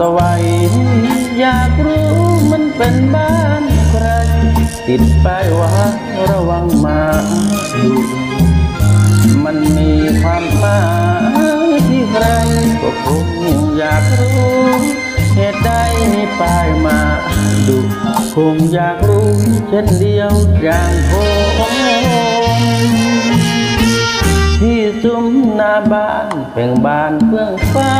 สวัยอยากรู้มันเป็นบ้านใคร ติดป้ายว่าระวังมาดุมันมีความหมายที่ใครก็คงอยากรู้เหตุใดมีป้ายมาดุคงอยากรู้เช่นเดียวอย่างผมที่ซุ้มหน้าบ้าน เพ่งบานเพื่องฟ้า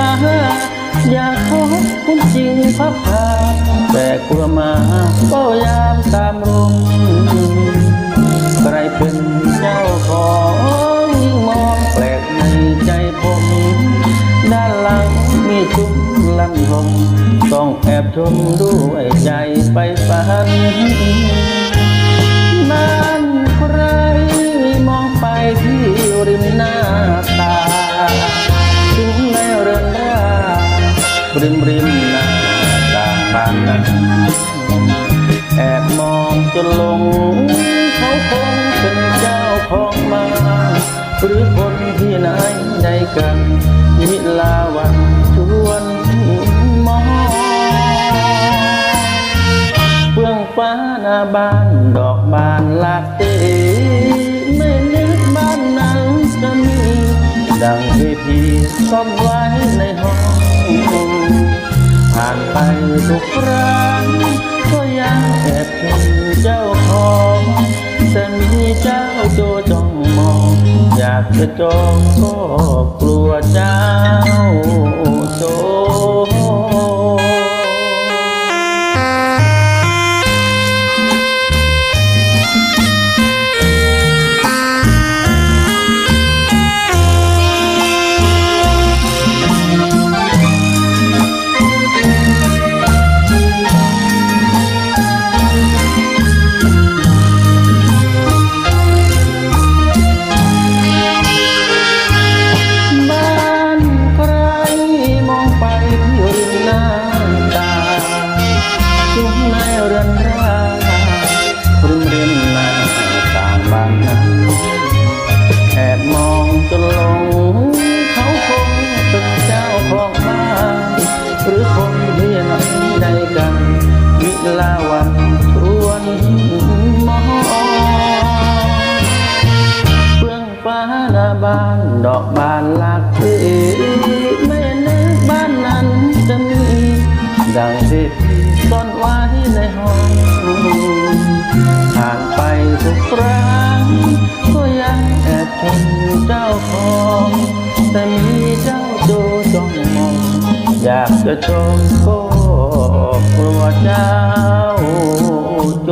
อยากขอคุณจริงพับพาแต่กลัวมาเฝ้ายามตามลมใครเป็นเจ้าของยิ่งมองแปลกในใจผม ด้านหลังมีซุ้มลำลมต้องแอบชมด้วยใจไปฝัน ริมริมหน้าต่างบานนั้นแอบมองจนหลงเขาคงเป็นเจ้าของมาหรือคนที่ไหนใดกันมิลาวันชวนมองเฟื่องฟ้าหน้าบ้านดอกบานลากสีไม่นึกบ้านนั้นจะมีดังที่พี่ซ่อนไว้ ผ่านไปทุกครั้งก็ยังแอบเป็นเจ้าของแต่มีเจ้าโจจ้องมอง อยากจะจองก็กลัวเจ้าโจ หรือคนที่ไหนใดกันวิลาวันชวนมองเฟื่องฟ้าหน้าบ้านดอกบานหลากสีไม่นึกบ้านนั้นจะมีดังที่พี่ซ่อนไว้ในห้องผ่านไปทุกครั้ง อยากจะชมก็กลัวเจ้าโจ